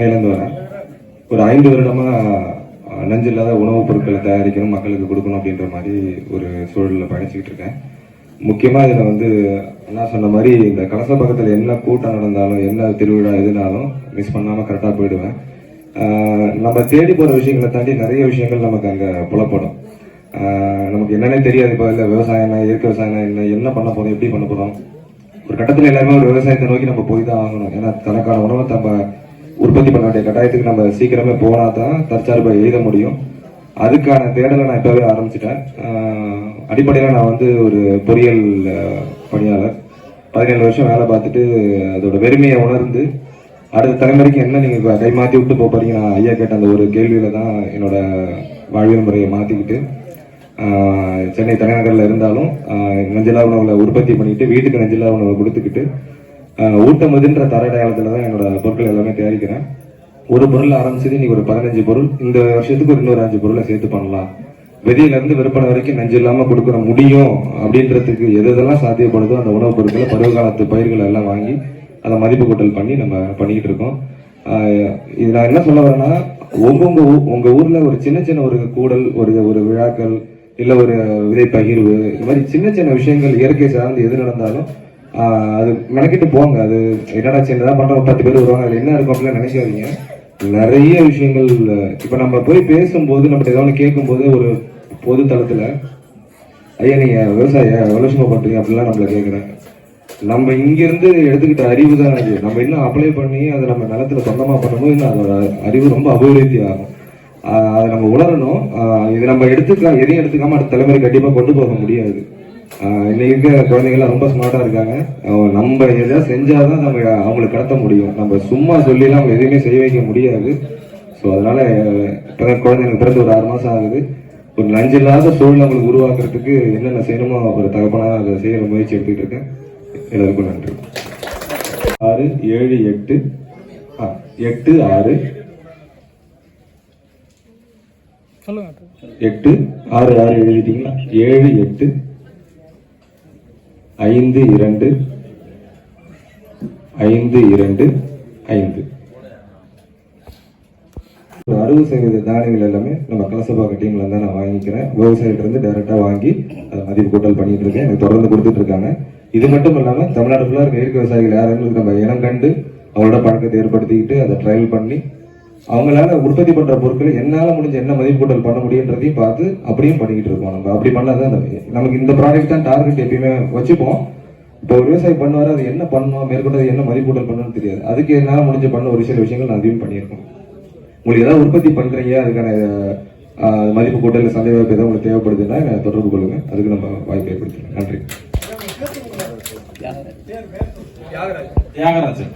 சென்னையிலேருந்து வரேன் ஒரு ஐந்து வருடமாக நஞ்சில்லாத உணவுப் பொருட்களை தயாரிக்கணும் மக்களுக்கு கொடுக்கணும் அப்படின்ற மாதிரி ஒரு சூழலில் பயணிச்சுக்கிட்டு இருக்கேன். முக்கியமாக இதில் வந்து அண்ணா சொன்ன மாதிரி இந்த கலச பக்கத்தில் என்ன கூட்டம் நடந்தாலும் என்ன திருவிழா எதுனாலும் மிஸ் பண்ணாமல் கரெக்டாக போயிடுவேன். நம்ம தேடி போகிற விஷயங்களை தாண்டி நிறைய விஷயங்கள் நமக்கு அங்கே புலப்படும். நமக்கு என்னன்னே தெரியாது இப்போ இல்லை விவசாயம்னா இயற்கை விவசாயம்னா என்ன என்ன பண்ண போகிறோம் எப்படி பண்ண போகிறோம் ஒரு கட்டத்தில் எல்லாருமே ஒரு விவசாயத்தை நோக்கி நம்ம போய் தான் ஆகணும். ஏன்னா தனக்கான உணவை நம்ம உற்பத்தி பண்ண வேண்டிய கட்டாயத்துக்கு நம்ம சீக்கிரமே போனா தான் தற்சார்பை எழுத முடியும். அதுக்கான தேடலை நான் இப்போவே ஆரம்பிச்சிட்டேன். அடிப்படையில் நான் வந்து ஒரு பொறியியல் பணியாளர். பதினேழு வருஷம் வேலை பார்த்துட்டு அதோட வெறுமையை உணர்ந்து அடுத்த தலைமுறைக்கு என்ன நீங்கள் கை மாற்றி விட்டு போக போறீங்க? நான் ஐயா கேட்ட அந்த ஒரு கேள்வியில் தான் என்னோட வாழ்வியல் முறையை மாற்றிக்கிட்டு சென்னை தலைநகரில் இருந்தாலும் நெஞ்சிலா நஞ்சிலா உற்பத்தி பண்ணிட்டு வீட்டுக்கு நெஞ்சிலா உணவை கொடுத்துக்கிட்டு ஊட்டமதுன்ற ஊட்டமதுன்ற தரடையாளத்தில் தான் என்னோட பொருட்கள் எல்லாமே தயாரிக்கிறேன். ஒரு பொருள் ஆரம்பிச்சது இன்னைக்கு ஒரு பதினஞ்சு பொருள். இந்த வருஷத்துக்கு ஒரு இன்னொரு அஞ்சு பொருளை சேர்த்து பண்ணலாம். வெளியில இருந்து விற்பனை வரைக்கும் நஞ்சு இல்லாம கொடுக்குற முடியும் அப்படின்றதுக்கு எது எதெல்லாம் சாத்தியப்படுதோ அந்த உணவுப் பொருட்களை பருவ காலத்து பயிர்கள் எல்லாம் வாங்கி அதை மதிப்பு கூட்டல் பண்ணி நம்ம பண்ணிக்கிட்டு இருக்கோம். இது நான் என்ன சொல்ல வரேன்னா ஒவ்வொங்க உங்க ஊர்ல ஒரு சின்ன சின்ன ஒரு கூடல் ஒரு ஒரு விழாக்கள் இல்ல ஒரு விதை பகிர்வு இந்த மாதிரி சின்ன சின்ன விஷயங்கள் இயற்கை சார்ந்து எது நடந்தாலும் அது மெனக்கிட்டு போங்க. அது என்னடா சின்னதா பண்ற ஒரு பத்து பேர் வருவாங்க அதில் என்ன இருக்கும் அப்படிலாம் நினைக்காதீங்க நிறைய விஷயங்கள் இப்போ நம்ம போய் பேசும்போது நம்ம ஏதாவது கேட்கும்போது ஒரு பொது தளத்தில் ஐயா நீங்கள் விவசாய எவ்வளவு பண்ணுறீங்க அப்படிலாம் நம்மள கேட்குறேன் நம்ம இங்கேருந்து எடுத்துக்கிட்ட அறிவு தான் அது. நம்ம இன்னும் அப்ளை பண்ணி அதை நம்ம நிலத்தில் சொந்தமாக பண்ணும்போது இன்னும் அதோட அறிவு ரொம்ப அபிவிருத்தி ஆகும். அதை நம்ம உணரணும். இது நம்ம எடுத்துக்க எதையும் எடுத்துக்காமல் அடுத்த தலைமுறை கண்டிப்பாக கொண்டு போக முடியாது. இன்னைக்கு இருக்க குழந்தைங்கலாம் ரொம்ப ஸ்மார்ட்டா இருக்காங்க. நம்ம எதாவது செஞ்சாதான் நம்ம அவங்களுக்கு கடத்த முடியும். நம்ம சும்மா சொல்லிலாம் அவங்க எதையுமே செய்ய வைக்க முடியாது. ஸோ அதனால இப்பதான் குழந்தைங்களுக்கு பிறந்து ஒரு ஆறு மாசம் ஆகுது. ஒரு நஞ்சு இல்லாத சூழல் அவங்களுக்கு உருவாக்குறதுக்கு என்னென்ன செய்யணுமோ ஒரு தகப்பனா அதை செய்யற முயற்சி எடுத்துக்கிட்டு இருக்கேன். எல்லாருக்கும் நன்றி. ஆறு ஏழு எட்டு. எட்டு ஆறு. எட்டு ஆறு ஆறு எழுதிட்டீங்களா? ஏழு எட்டு. ஐந்து இரண்டு. ஐந்து இரண்டு ஐந்து. ஒரு அறுபது சதவீத தானியங்கள் எல்லாமே நம்ம கலசபாக்க டீம்ல இருந்தா நான் வாங்கிக்கிறேன். விவசாயிகிட்ட இருந்து டைரக்டா வாங்கி அதை மதிப்பு கூட்டல் பண்ணிட்டு இருக்கேன். எனக்கு தொடர்ந்து கொடுத்துட்டு இருக்காங்க. இது மட்டும் இல்லாம தமிழ்நாடு ஃபுல்லா இருக்க இயற்கை விவசாயிகள் யாரும் நம்ம இனம் கண்டு அவரோட பழக்கத்தை ஏற்படுத்திக்கிட்டு அதை ட்ரையல் பண்ணி அவங்களால உற்பத்தி பண்ற பொருட்களை என்னால முடிஞ்ச என்ன மதிப்பு கூட்டல் பண்ண முடியுன்றதையும் பார்த்து அப்படியும் பண்ணிக்கிட்டு இருக்கோம் நம்ம. அப்படி பண்ணாதான் நமக்கு இந்த ப்ராடக்ட் தான் டார்கெட் எப்பயுமே வச்சுப்போம். இப்போ ஒரு விவசாயி பண்ணுவாரு அது என்ன பண்ணணும் மேற்கொண்டு அது என்ன மதிப்பு கூட்டல் பண்ணணும்னு தெரியாது. அதுக்கு என்னால முடிஞ்ச பண்ண ஒரு சில விஷயங்கள் நான் அதையும் பண்ணியிருக்கோம். உங்களுக்கு ஏதாவது உற்பத்தி பண்றீங்க அதுக்கான மதிப்பு கூட்டல் சந்தை வாய்ப்பு ஏதாவது உங்களுக்கு தேவைப்படுதுன்னா என்னை தொடர்பு கொள்ளுங்க. அதுக்கு நம்ம வாய்ப்பு ஏற்படுத்துறோம் நன்றி. தியாகராஜன்.